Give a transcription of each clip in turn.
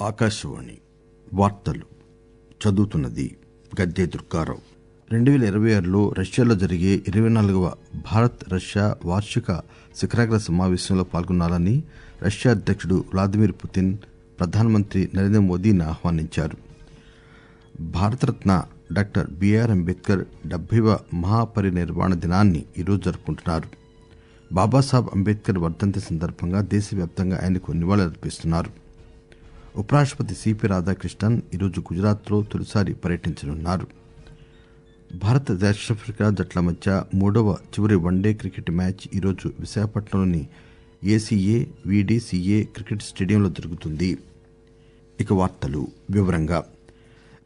ఆకాశవాణి వార్తలు చదువుతున్నది గద్దె దుర్గారావు. రెండు వేల ఇరవై ఆరులో రష్యాలో జరిగే ఇరవై నాలుగవ భారత్ రష్యా వార్షిక శిఖరాగ్ర సమావేశంలో పాల్గొనాలని రష్యా అధ్యక్షుడు వ్లాదిమిర్ పుతిన్ ప్రధానమంత్రి నరేంద్ర మోదీని ఆహ్వానించారు. భారతరత్న డాక్టర్ బిఆర్ అంబేద్కర్ డెబ్బైవ మహాపరినిర్వాణ దినాన్ని ఈరోజు జరుపుకుంటున్నారు. బాబాసాహెబ్ అంబేద్కర్ వర్ధంతి సందర్భంగా దేశవ్యాప్తంగా ఆయనకు నివాళులర్పిస్తున్నారు. ఉపరాష్ట్రపతి సిపి రాధాకృష్ణన్ ఈరోజు గుజరాత్లో తొలిసారి పర్యటించనున్నారు. భారత దక్షిణాఫ్రికా జట్ల మధ్య మూడవ చివరి వన్డే క్రికెట్ మ్యాచ్ ఈరోజు విశాఖపట్నంలోని ఏసీఏ వీడీసీఏ క్రికెట్ స్టేడియంలో జరుగుతుంది. ఇక వార్తలు వివరంగా.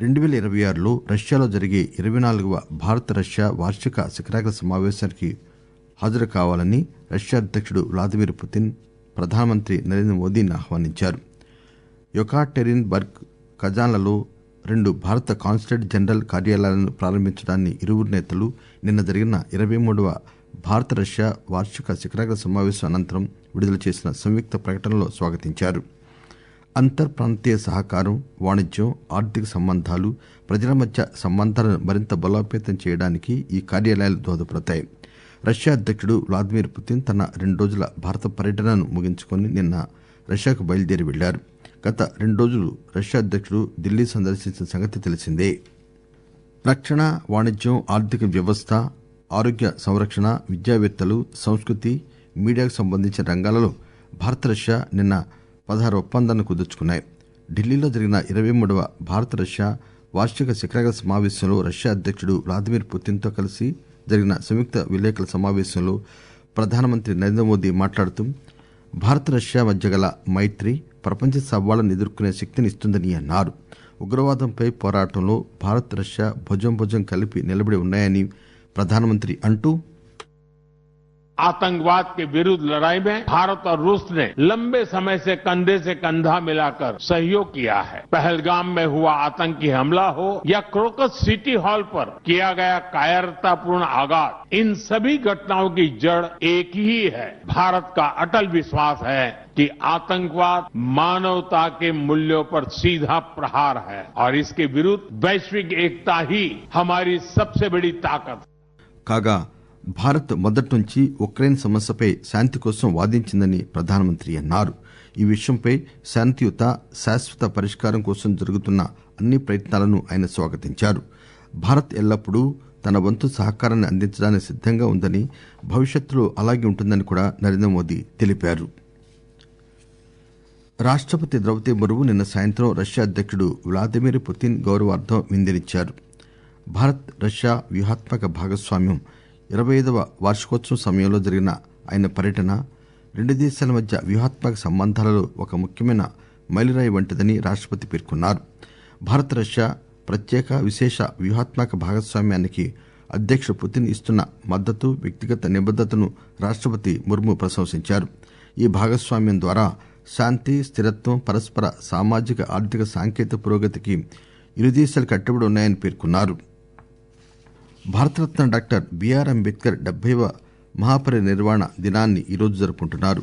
రెండు వేల ఇరవై ఆరులో రష్యాలో జరిగే ఇరవై నాలుగవ భారత రష్యా వార్షిక శిఖరాగ్ర సమావేశానికి హాజరు కావాలని రష్యా అధ్యక్షుడు వ్లాదిమిర్ పుతిన్ ప్రధానమంత్రి నరేంద్ర మోదీని ఆహ్వానించారు. యొకాటెరిన్ బర్గ్ కజాన్లలో రెండు భారత కాన్సులేట్ జనరల్ కార్యాలయాలను ప్రారంభించడాన్ని ఇరువురు నేతలు నిన్న జరిగిన ఇరవై మూడవ భారత రష్యా వార్షిక శిఖరాగ్ర సమావేశం అనంతరం విడుదల చేసిన సంయుక్త ప్రకటనలో స్వాగతించారు. అంతర్ ప్రాంతీయ సహకారం వాణిజ్యం ఆర్థిక సంబంధాలు ప్రజల మధ్య సంబంధాలను మరింత బలోపేతం చేయడానికి ఈ కార్యాలయాలు దోహదపడతాయి. రష్యా అధ్యక్షుడు వ్లాదిమిర్ పుతిన్ తన రెండు రోజుల భారత పర్యటనను ముగించుకొని నిన్న రష్యాకు బయలుదేరి వెళ్ళారు గత రెండు రోజులు రష్యా అధ్యక్షుడు ఢిల్లీ సందర్శించిన సంగతి తెలిసిందే. రక్షణ వాణిజ్యం ఆర్థిక వ్యవస్థ ఆరోగ్య సంరక్షణ విద్యావేత్తలు సంస్కృతి మీడియాకు సంబంధించిన రంగాలలో భారత రష్యా నిన్న పదహారు ఒప్పందాలను కుదుర్చుకున్నాయి. ఢిల్లీలో జరిగిన ఇరవై మూడవ భారత రష్యా వార్షిక శిఖరాగ్ర సమావేశంలో రష్యా అధ్యక్షుడు వ్లాదిమిర్ పుతిన్తో కలిసి జరిగిన సంయుక్త విలేకరుల సమావేశంలో ప్రధానమంత్రి నరేంద్ర మోదీ మాట్లాడుతూ భారత రష్యా మధ్య గల మైత్రి ప్రపంచ సవాళ్ళను ఎదుర్కొనే శక్తిని ఇస్తుందని అన్నారు. ఉగ్రవాదంపై పోరాటంలో భారత్ రష్యా భుజం భుజం కలిపి నిలబడి ఉన్నాయని ప్రధానమంత్రి అంటూ आतंकवाद के विरुद्ध लड़ाई में भारत और रूस ने लंबे समय से कंधे से कंधा मिलाकर सहयोग किया है। पहलगाम में हुआ आतंकी हमला हो या क्रोकस सिटी हॉल पर किया गया कायरतापूर्ण आघात, इन सभी घटनाओं की जड़ एक ही है। भारत का अटल विश्वास है कि आतंकवाद मानवता के मूल्यों पर सीधा प्रहार है और इसके विरुद्ध वैश्विक एकता ही हमारी सबसे बड़ी ताकत है। కాగా భారత్ మొదటి నుంచి ఉక్రెయిన్ సమస్యపై శాంతి కోసం వాదించిందని ప్రధానమంత్రి అన్నారు. ఈ విషయంపై శాంతియుత శాశ్వత పరిష్కారం కోసం జరుగుతున్న అన్ని ప్రయత్నాలను ఆయన స్వాగతించారు. భారత్ ఎల్లప్పుడూ తన వంతు సహకారాన్ని అందించడానికి సిద్దంగా ఉందని భవిష్యత్తులో అలాగే ఉంటుందని కూడా నరేంద్ర మోదీ తెలిపారు. రాష్టపతి ద్రౌపది ముర్ము నిన్న సాయంత్రం రష్యా అధ్యక్షుడు వ్లాదిమిర్ పుతిన్ గౌరవార్థం విందినిచ్చారు భారత్ రష్యా వ్యూహాత్మక భాగస్వామ్యం ఇరవై ఐదవ వార్షికోత్సవం సమయంలో జరిగిన ఆయన పర్యటన రెండు దేశాల మధ్య వ్యూహాత్మక సంబంధాలలో ఒక ముఖ్యమైన మైలురాయి వంటిదని రాష్టపతి పేర్కొన్నారు. భారత్ రష్యా ప్రత్యేక విశేష వ్యూహాత్మక భాగస్వామ్యానికి అధ్యక్షుడు పుతిన్ ఇస్తున్న మద్దతు వ్యక్తిగత నిబద్దతను రాష్టపతి ముర్ము ప్రశంసించారు. ఈ భాగస్వామ్యం ద్వారా శాంతి స్థిరత్వం పరస్పర సామాజిక ఆర్థిక సాంకేతిక పురోగతికి ఇరు దేశాలు కట్టుబడి ఉన్నాయని పేర్కొన్నారు. భారతరత్న డాక్టర్ బిఆర్ అంబేద్కర్ డెబ్బైవ మహాపరినిర్వాణ దినాన్ని ఈరోజు జరుపుకుంటున్నారు.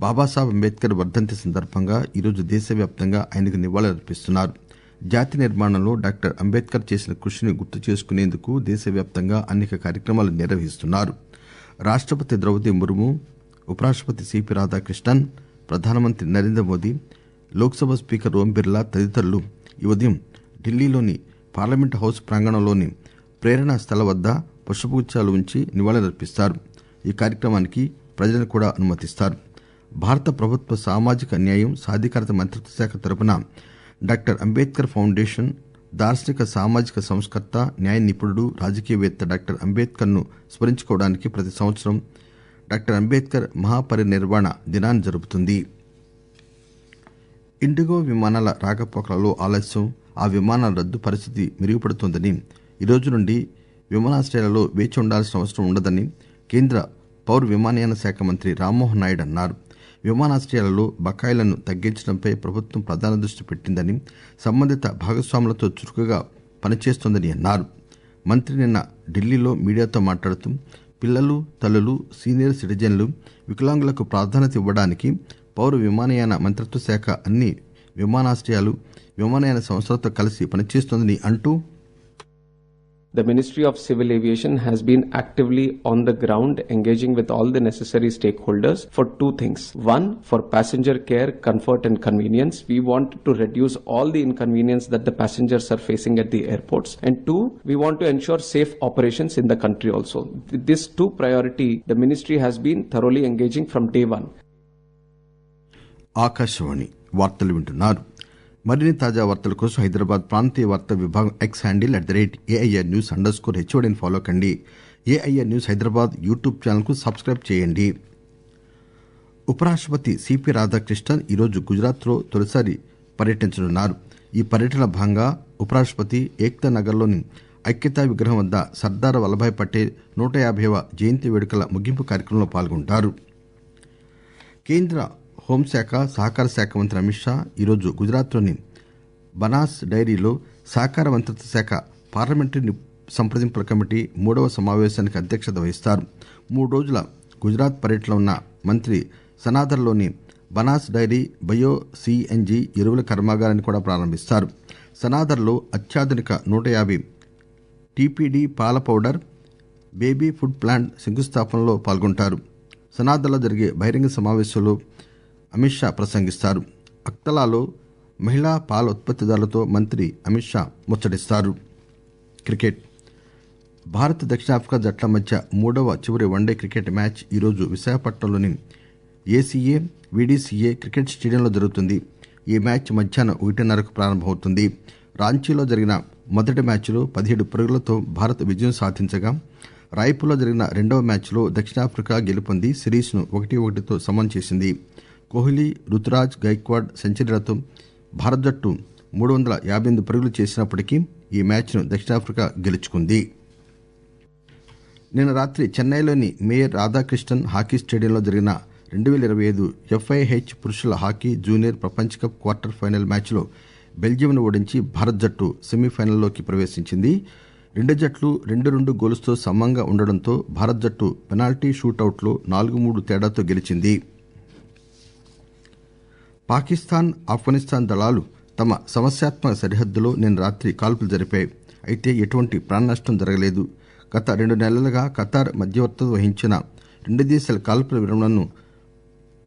బాబాసాహెబ్ అంబేద్కర్ వర్ధంతి సందర్భంగా ఈరోజు దేశవ్యాప్తంగా ఆయనకు నివాళులర్పిస్తున్నారు. జాతి నిర్మాణంలో డాక్టర్ అంబేద్కర్ చేసిన కృషిని గుర్తు చేసుకునేందుకు దేశవ్యాప్తంగా అనేక కార్యక్రమాలు నిర్వహిస్తున్నారు. రాష్టపతి ద్రౌపది ముర్ము ఉపరాష్టపతి సిపి రాధాకృష్ణన్ ప్రధానమంత్రి నరేంద్ర మోదీ లోక్సభ స్పీకర్ ఓం బిర్లా తదితరులు ఈ ఉదయం ఢిల్లీలోని పార్లమెంట్ హౌస్ ప్రాంగణంలోని ప్రేరణా స్థల వద్ద పుష్పగుచ్చాలు ఉంచి నివాళులర్పిస్తారు. ఈ కార్యక్రమానికి ప్రజలను కూడా అనుమతిస్తారు. భారత ప్రభుత్వ సామాజిక న్యాయం సాధికారత మంత్రిత్వ శాఖ తరపున డాక్టర్ అంబేద్కర్ ఫౌండేషన్ దార్శనిక సామాజిక సంస్కర్త న్యాయ నిపుణుడు రాజకీయవేత్త డాక్టర్ అంబేద్కర్ను స్మరించుకోవడానికి ప్రతి సంవత్సరం డాక్టర్ అంబేద్కర్ మహాపరినిర్వాణ దినాన్ని జరుపుతుంది. ఇండిగో విమానాల రాకపోకలలో ఆలస్యం ఆ విమానాల రద్దు పరిస్థితి మెరుగుపడుతోందని ఈ రోజు నుండి విమానాశ్రయాలలో వేచి ఉండాల్సిన అవసరం ఉండదని కేంద్ర పౌర విమానయాన శాఖ మంత్రి రామ్మోహన్ నాయుడు అన్నారు. విమానాశ్రయాలలో బకాయిలను తగ్గించడంపై ప్రభుత్వం ప్రధాన దృష్టి పెట్టిందని సంబంధిత భాగస్వాములతో చురుకుగా పనిచేస్తోందని అన్నారు. మంత్రి నిన్న ఢిల్లీలో మీడియాతో మాట్లాడుతూ పిల్లలు తల్లులు సీనియర్ సిటిజన్లు వికలాంగులకు ప్రాధాన్యత ఇవ్వడానికి పౌర విమానయాన మంత్రిత్వ శాఖ అన్ని విమానాశ్రయాలు విమానయాన సంస్థలతో కలిసి పనిచేస్తోందని అంటూ The Ministry of Civil Aviation has been actively on the ground engaging with all the necessary stakeholders for two things. One, for passenger care, comfort and convenience. We want to reduce all the inconvenience that the passengers are facing at the airports. And two, we want to ensure safe operations in the country also. With this two priority, the ministry has been thoroughly engaging from day one. Akashvani వార్తలు వింటున్నారు మరిన్ని తాజా వార్తల కోసం హైదరాబాద్ ప్రాంతీయ వార్తా విభాగం X handle at the rate AIR news underscore score హెచ్ఓడిని ఫాలో కండి. ఏఐఆర్ న్యూస్ హైదరాబాద్ యూట్యూబ్ ఛానల్కు సబ్స్క్రైబ్ చేయండి. ఉపరాష్ట్రపతి సిపి రాధాకృష్ణన్ ఈరోజు గుజరాత్లో తొలిసారి పర్యటించనున్నారు. ఈ పర్యటన భాగంగా ఉపరాష్ట్రపతి ఏక్తా నగర్లోని ఐక్యతా విగ్రహం వద్ద సర్దార్ వల్లభాయ్ పటేల్ నూట యాభైవ జయంతి వేడుకల ముగింపు కార్యక్రమంలో పాల్గొంటారు. కేంద్ర హోంశాఖ సహకార శాఖ మంత్రి అమిత్ షా ఈరోజు గుజరాత్లోని బనాస్ డైరీలో సహకార మంత్రిత్వ శాఖ పార్లమెంటరీ ని- సంప్రదింపుల కమిటీ మూడవ సమావేశానికి అధ్యక్షత వహిస్తారు. మూడు రోజుల గుజరాత్ పర్యటనలో ఉన్న మంత్రి సనాథర్లోని బనాస్ డైరీ బయో సిఎన్జి ఎరువుల కర్మాగారాన్ని కూడా ప్రారంభిస్తారు. సనాథర్లో అత్యాధునిక నూట యాభై టీపీడీ పాల పౌడర్ బేబీ ఫుడ్ ప్లాంట్ శంకుస్థాపనలో పాల్గొంటారు. సనాథర్లో జరిగే బహిరంగ సమావేశంలో అమిత్ షా ప్రసంగిస్తారు. అక్తలాలో మహిళా పాల ఉత్పత్తిదారులతో మంత్రి అమిత్ షా ముచ్చటిస్తారు. క్రికెట్. భారత్ దక్షిణాఫ్రికా జట్ల మధ్య మూడవ చివరి వన్డే క్రికెట్ మ్యాచ్ ఈరోజు విశాఖపట్నంలోని ఏసీఏ వీడీసీఏ క్రికెట్ స్టేడియంలో జరుగుతుంది. ఈ మ్యాచ్ మధ్యాహ్నం ఒకటిన్నరకు ప్రారంభమవుతుంది. రాంచీలో జరిగిన మొదటి మ్యాచ్లో పదిహేడు పరుగులతో భారత్ విజయం సాధించగా రాయ్పూర్లో జరిగిన రెండవ మ్యాచ్లో దక్షిణాఫ్రికా గెలుపొంది సిరీస్ను ఒకటి ఒకటితో సమం చేసింది. కోహ్లీ రుతురాజ్ గైక్వాడ్ సెంచరీలతో భారత జట్టు మూడు వందల యాభై ఎనిమిది పరుగులు చేసినప్పటికీ ఈ మ్యాచ్ను దక్షిణాఫ్రికా గెలుచుకుంది. నిన్న రాత్రి చెన్నైలోని మేయర్ రాధాకృష్ణన్ హాకీ స్టేడియంలో జరిగిన రెండు వేల ఇరవై ఐదు ఎఫ్ఐహెచ్ పురుషుల హాకీ జూనియర్ ప్రపంచ కప్ క్వార్టర్ ఫైనల్ మ్యాచ్లో బెల్జియంను ఓడించి భారత్ జట్టు సెమీఫైనల్లోకి ప్రవేశించింది. రెండు జట్లు రెండు రెండు గోల్స్తో సమంగా ఉండడంతో భారత్ జట్టు పెనాల్టీ షూటౌట్లో నాలుగు మూడు తేడాతో గెలిచింది. పాకిస్తాన్ ఆఫ్ఘనిస్తాన్ దళాలు తమ సమస్యాత్మక సరిహద్దులో నిన్న రాత్రి కాల్పులు జరిపాయి. అయితే ఎటువంటి ప్రాణనష్టం జరగలేదు. గత రెండు నెలలుగా ఖతార్ మధ్యవర్తిత్వం వహించిన రెండు దేశాల కాల్పుల విరమణను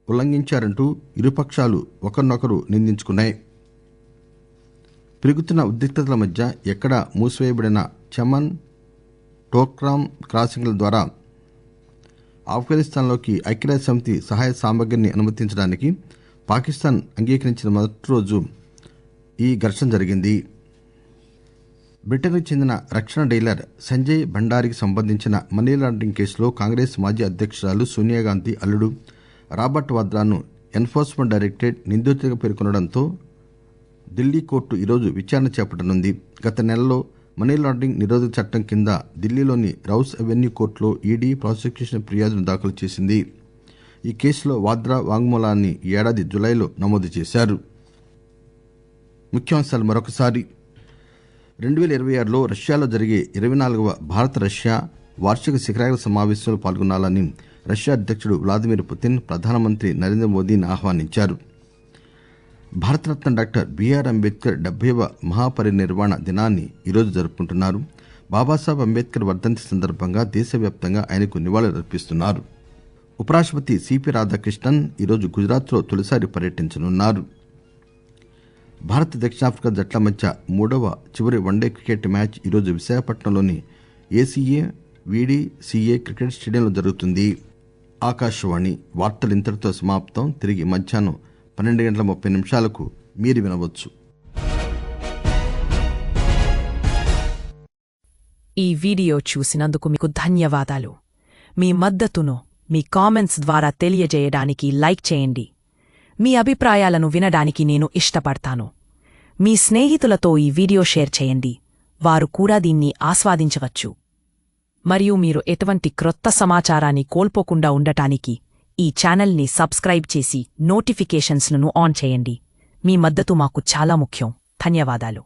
ఉల్లంఘించారంటూ ఇరుపక్షాలు ఒకరినొకరు నిందించుకున్నాయి. పెరుగుతున్న ఉద్రిక్తతల మధ్య ఎక్కడ మూసివేయబడిన చమన్ టోక్రామ్ క్రాసింగ్ల ద్వారా ఆఫ్ఘనిస్తాన్లోకి ఐక్యరాజ్య సమితి సహాయ సామగ్రిని అనుమతించడానికి పాకిస్తాన్ అంగీకరించిన మొదటి రోజు ఈ ఘర్షణ జరిగింది. బ్రిటన్కు చెందిన రక్షణ డీలర్ సంజయ్ భండారికి సంబంధించిన మనీ లాండరింగ్ కేసులో కాంగ్రెస్ మాజీ అధ్యక్షురాలు సోనియా గాంధీ అల్లుడు రాబర్ట్ వాద్రాను ఎన్ఫోర్స్మెంట్ డైరెక్టరేట్ నిందితుడిగా పేర్కొనడంతో ఢిల్లీ కోర్టు ఈరోజు విచారణ చేపట్టనుంది. గత నెలలో మనీ లాండరింగ్ నిరోధక చట్టం కింద ఢిల్లీలోని రౌస్ అవెన్యూ కోర్టులో ఈడీ ప్రాసిక్యూషన్ ఫిర్యాదును దాఖలు చేసింది. ఈ కేసులో వాద్రా వాంగ్మూలాన్ని ఏడాది జులైలో నమోదు చేశారు. ముఖ్యాంశాలు మరొకసారి. రెండు వేల ఇరవై ఆరులో రష్యాలో జరిగే ఇరవై నాలుగవ భారత రష్యా వార్షిక శిఖరాగ్ర సమావేశంలో పాల్గొనాలని రష్యా అధ్యక్షుడు వ్లాదిమిర్ పుతిన్ ప్రధానమంత్రి నరేంద్ర మోదీని ఆహ్వానించారు. భారతరత్న డాక్టర్ బిఆర్ అంబేద్కర్ డెబ్బైవ మహాపరినిర్వాణ దినాన్ని ఈరోజు జరుపుకుంటున్నారు. బాబాసాహెబ్ అంబేద్కర్ వర్ధంతి సందర్భంగా దేశవ్యాప్తంగా ఆయనకు నివాళులర్పిస్తున్నారు. ఉపరాష్ట్రపతి సిపి రాధాకృష్ణన్ ఈరోజు గుజరాత్లో తొలిసారి పర్యటించనున్నారు. భారత్ దక్షిణాఫ్రికా జట్ల మధ్య మూడవ చివరి వన్డే క్రికెట్ మ్యాచ్ ఈరోజు విశాఖపట్నంలోని ఏసీఏ వీడి క్రికెట్ స్టేడియంలో జరుగుతుంది. ఆకాశవాణి వార్తలు ఇంతటితో సమాప్తం. తిరిగి మధ్యాహ్నం పన్నెండు గంటల ముప్పై నిమిషాలకు మీరు వినవచ్చు. ఈ వీడియో చూసినందుకు మీకు ధన్యవాదాలు. మీ మద్దతును మీ కామెంట్స్ ద్వారా తెలియజేయడానికి లైక్ చేయండి. మీ అభిప్రాయాలను వినడానికి నేను ఇష్టపడతాను. మీ స్నేహితులతో ఈ వీడియో షేర్ చేయండి. వారు కూడా దీన్ని ఆస్వాదించవచ్చు. మరియు మీరు ఎటువంటి క్రొత్త సమాచారాన్ని కోల్పోకుండా ఉండటానికి ఈ ఛానల్ని సబ్స్క్రైబ్ చేసి నోటిఫికేషన్స్లను ఆన్ చేయండి. మీ మద్దతు మాకు చాలా ముఖ్యం. ధన్యవాదాలు.